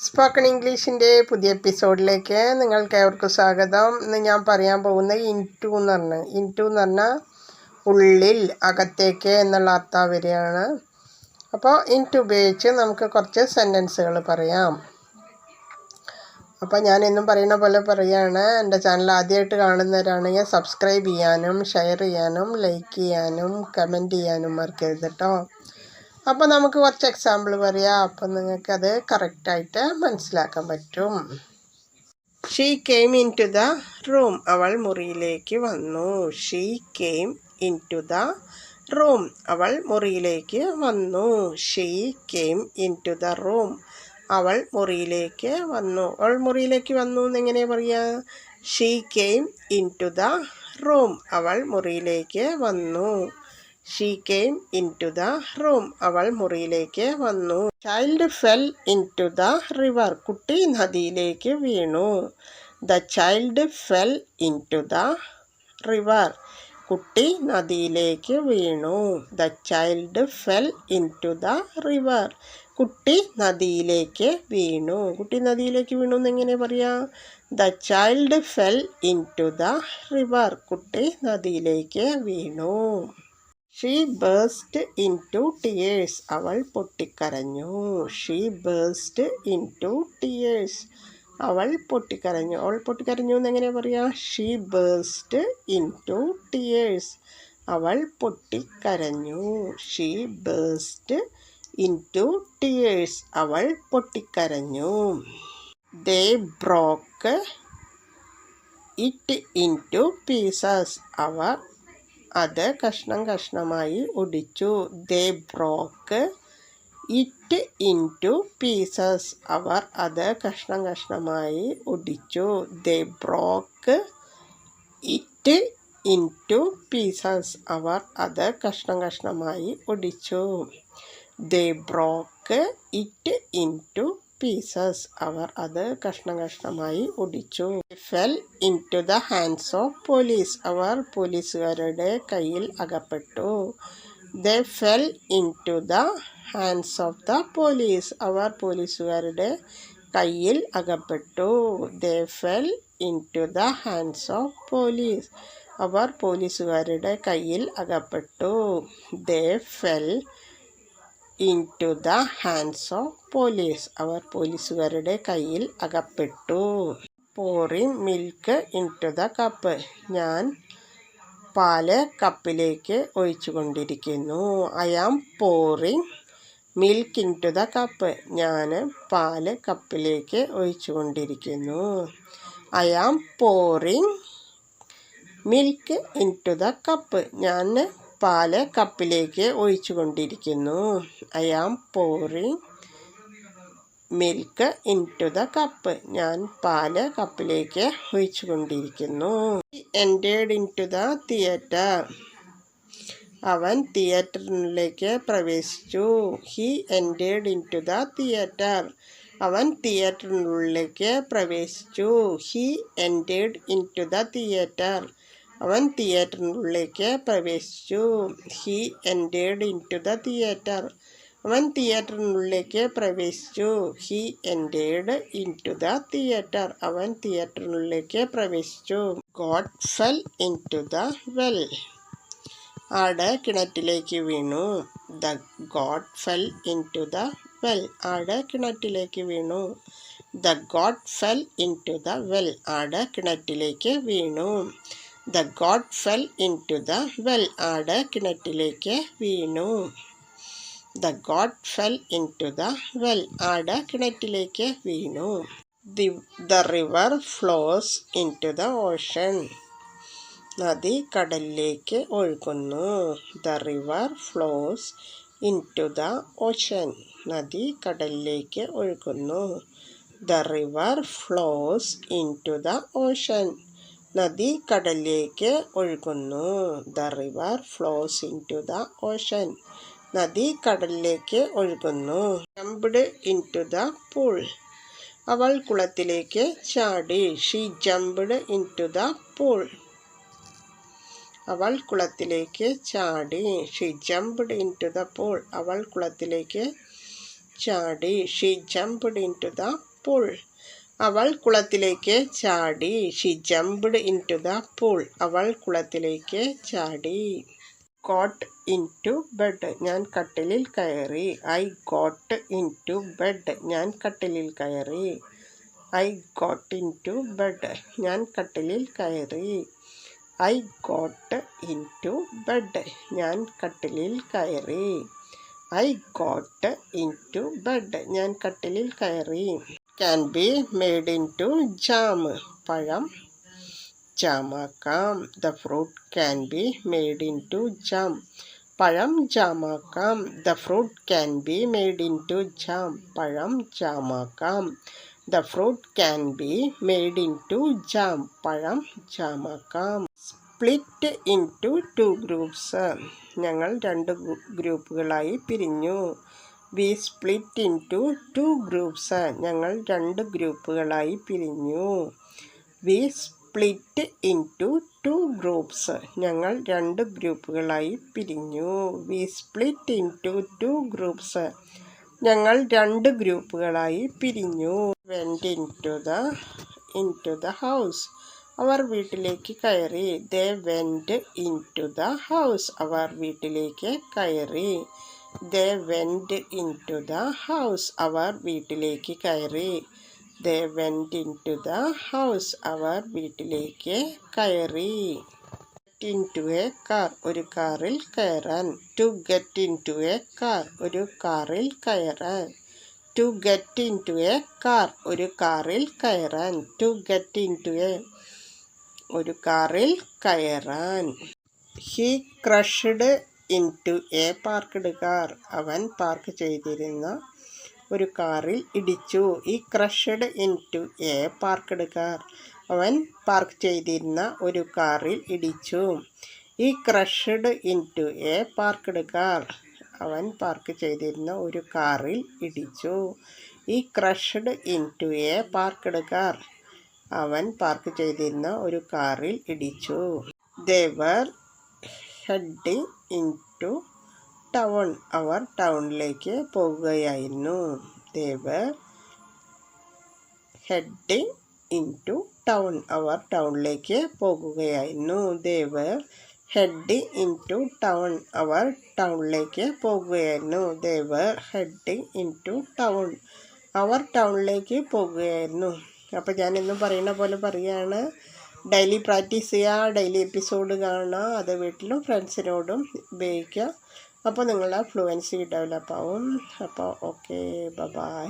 Spoken ഇംഗ്ലീഷിന്റെ പുതിയ എപ്പിസോഡിലേക്ക് നിങ്ങൾക്ക് ഏവർക്കും സ്വാഗതം. ഇന്ന് ഞാൻ പറയാൻ പോകുന്നത് ഇന്റു എന്ന് പറഞ്ഞ്. ഇന്റു എന്ന് പറഞ്ഞാൽ ഉള്ളിൽ അകത്തേക്ക് എന്നുള്ള അർത്ഥം വരികയാണ് അപ്പോൾ ഇന്റു ഉപയോഗിച്ച് നമുക്ക് കുറച്ച് സെന്റൻസുകൾ പറയാം. അപ്പോൾ ഞാൻ എന്നും പറയുന്ന പോലെ പറയുകയാണ്. എന്റെ ചാനൽ ആദ്യമായിട്ട് കാണുന്നവരാണെങ്കിൽ സബ്സ്ക്രൈബ് ചെയ്യാനും ഷെയർ ചെയ്യാനും ലൈക്ക് ചെയ്യാനും കമന്റ് ചെയ്യാനും മറക്കരുത് കേട്ടോ. അപ്പോൾ നമുക്ക് കുറച്ച് എക്സാമ്പിൾ പറയാം. അപ്പം നിങ്ങൾക്കത് കറക്റ്റായിട്ട് മനസ്സിലാക്കാൻ പറ്റും. She came into the room അവൾ മുറിയിലേക്ക് വന്നു. She came into the room അവൾ മുറിയിലേക്ക് വന്നു. She came into the room അവൾ മുറിയിലേക്ക് വന്നു. അവൾ മുറിയിലേക്ക് വന്നു എന്നെങ്ങനെ പറയാ? She came into the room അവൾ മുറിയിലേക്ക് വന്നു. She came into the room അവൾ മുറിയിലേക്ക് വന്നു. Child fell into the river കുട്ടി നദിയിലേക്ക് വീണു. The child fell into the river കുട്ടി നദിയിലേക്ക് വീണു. The child fell into the river കുട്ടി നദിയിലേക്ക് വീണു. കുട്ടി നദിയിലേക്ക് വീണു എന്ന് എങ്ങനെ പറയാ? The child fell into the river കുട്ടി നദിയിലേക്ക് വീണു. She burst in to tears അവൾ പൊട്ടിക്കരഞ്ഞു. She burst in to tears അവൾ പൊട്ടിക്കരഞ്ഞു. അവൾ പൊട്ടിക്കരഞ്ഞു എന്ന് എങ്ങനെയാണ് പറയുക she burst in to tears അവൾ പൊട്ടിക്കരഞ്ഞു. She burst in to tears അവൾ പൊട്ടിക്കരഞ്ഞു. They broke it into pieces അവർ അത് കഷ്ണം കഷ്ണമായി ഒടിച്ചു. They broke it into pieces. അവർ അത് കഷ്ണം കഷ്ണമായി ഒടിച്ചു. They broke it into pieces. അവർ അത് കഷ്ണം കഷ്ണമായി ഒടിച്ചു. They broke it into pieces അവർ അത് കഷ്ണം കഷ്ണമായി ഒടിച്ചു. Fell into the hands of police അവർ പോലീസുകാരുടെ കയ്യിൽ അകപ്പെട്ടു. They fell into the hands of the police അവർ പോലീസുകാരുടെ കയ്യിൽ അകപ്പെട്ടു. They fell into the hands of police അവർ പോലീസുകാരുടെ കയ്യിൽ അകപ്പെട്ടു. They fell into the hands of police അവർ പോലീസുകാരുടെ കയ്യിൽ അകപ്പെട്ടു. Pouring milk into the cup ഞാൻ പാൽ കപ്പിലേക്ക് ഒഴിച്ചു കൊണ്ടിരിക്കുന്നു I am pouring milk into the cup ഞാൻ പാൽ കപ്പിലേക്ക് ഒഴിച്ചു കൊണ്ടിരിക്കുന്നു I am pouring milk into the cup ഞാൻ പാൽ കപ്പിലേക്ക് ഒഴിച്ചു കൊണ്ടിരിക്കുന്നു. I am pouring milk into the cup ഞാൻ പാൽ കപ്പിലേക്ക് ഒഴിച്ചു കൊണ്ടിരിക്കുന്നു. Entered in to the theatre അവൻ തിയേറ്ററിലേക്ക് പ്രവേശിച്ചു. He entered into the theatre അവൻ തിയേറ്ററിനുള്ളിലേക്ക് പ്രവേശിച്ചു. He entered into the theatre അവൻ തിയേറ്ററിനുള്ളിലേക്ക് പ്രവേശിച്ചു. He entered into the theatre അവൻ തിയേറ്ററിനുള്ളിലേക്ക് പ്രവേശിച്ചു. He entered into the theatre അവൻ തിയേറ്ററിനുള്ളിലേക്ക് പ്രവേശിച്ചു. Goat fell into the well ആട് കിണറ്റിലേക്ക് വീണു. The goat fell into the well ആട് കിണറ്റിലേക്ക് വീണു. The goat fell into the well ആട് കിണറ്റിലേക്ക് വീണു. The goat fell into the well ആട് കിണറ്റിലേക്ക് വീണു. The goat fell into the well ആട് കിണറ്റിലേക്ക് വീണു. The the river flows into the ocean നദി കടലിലേക്ക് ഒഴുകുന്നു. The river flows into the ocean നദി കടലിലേക്ക് ഒഴുകുന്നു. The river flows into the ocean നദി കടലിലേക്ക് ഒഴുകുന്നു. The river flows into the ocean നദി കടലിലേക്ക് ഒഴുകുന്നു. Jumped in to the pool അവൾ കുളത്തിലേക്ക് ചാടി. She jumped into the pool അവൾ കുളത്തിലേക്ക് ചാടി. She jumped into the pool അവൾ കുളത്തിലേക്ക് ചാടി. She jumped into the pool അവൾ കുളത്തിലേക്ക് ചാടി. She jumped into the pool അവൾ കുളത്തിലേക്ക് ചാടി. കോട്ട് ഇൻ ടു ബെഡ് ഞാൻ കട്ടിലിൽ കയറി. I got into bed ഞാൻ കട്ടിലിൽ കയറി. I got into bed ഞാൻ കട്ടിലിൽ കയറി. I got into bed ഞാൻ കട്ടിലിൽ കയറി. I got into bed ഞാൻ കട്ടിലിൽ കയറി. Can be made into jam പഴം ജാമാക്കാം the fruit can be made into jam പഴം ജാമാക്കാം the fruit can be made into jam പഴം ജാമാക്കാം the fruit can be made in to jam പഴം ജാമാക്കാം split into two groups ഞങ്ങൾ രണ്ട് ഗ്രൂപ്പുകളായി പിരിഞ്ഞു. We split into two groups. ഞങ്ങൾ രണ്ട് ഗ്രൂപ്പുകളായി പിരിഞ്ഞു. We split into two groups. ഞങ്ങൾ രണ്ട് ഗ്രൂപ്പുകളായി പിരിഞ്ഞു. We split into two groups. ഞങ്ങൾ രണ്ട് ഗ്രൂപ്പുകളായി പിരിഞ്ഞു. Went into the into the house അവർ വീട്ടിലേക്ക് കയറി. They went into the house അവർ വീട്ടിലേക്ക് കയറി. They went into the house അവർ വീട്ടിലേക്ക് കയറി. They went into the house അവർ വീട്ടിലേക്ക് കയറി. Get into a car ഒരു കാറിൽ കയറാൻ. To get into a car ഒരു കാറിൽ കയറാൻ. To get into a car ഒരു കാറിൽ കയറാൻ. To get into a ഒരു കാറിൽ കയറാൻ. He crashed into a parked car അവൻ പാർക്ക് ചെയ്തിരുന്ന ഒരു കാറിൽ ഇടിച്ചു. He crashed into a parked car അവൻ പാർക്ക് ചെയ്തിരുന്ന ഒരു കാറിൽ ഇടിച്ചു. He crashed into a parked car അവൻ പാർക്ക് ചെയ്തിരുന്ന ഒരു കാറിൽ ഇടിച്ചു. He crashed into a parked car അവൻ പാർക്ക് ചെയ്തിരുന്ന ഒരു കാറിൽ ഇടിച്ചു. They were heading into town. അവർ ടൗണിലേക്ക് പോകുകയായിരുന്നു. They were heading into town. അവർ ടൗണിലേക്ക് പോകുകയായിരുന്നു. They were head into town. അവർ ടൗണിലേക്ക് പോകുകയായിരുന്നു. They were head into town. അവർ ടൗണിലേക്ക് പോകുകയായിരുന്നു. അപ്പോൾ ഞാൻ പറയുന്ന പോലെ പറയുകയാണ്. ഡെയിലി പ്രാക്ടീസ് ചെയ്യുക ഡെയിലി എപ്പിസോഡ് കാണുക അത് വീട്ടിലും ഫ്രണ്ട്സിനോടും ഉപയോഗിക്കുക. അപ്പോൾ നിങ്ങളുടെ ഫ്ലുവൻസി ഡെവലപ്പാവും. അപ്പോൾ ഓക്കെ ബൈ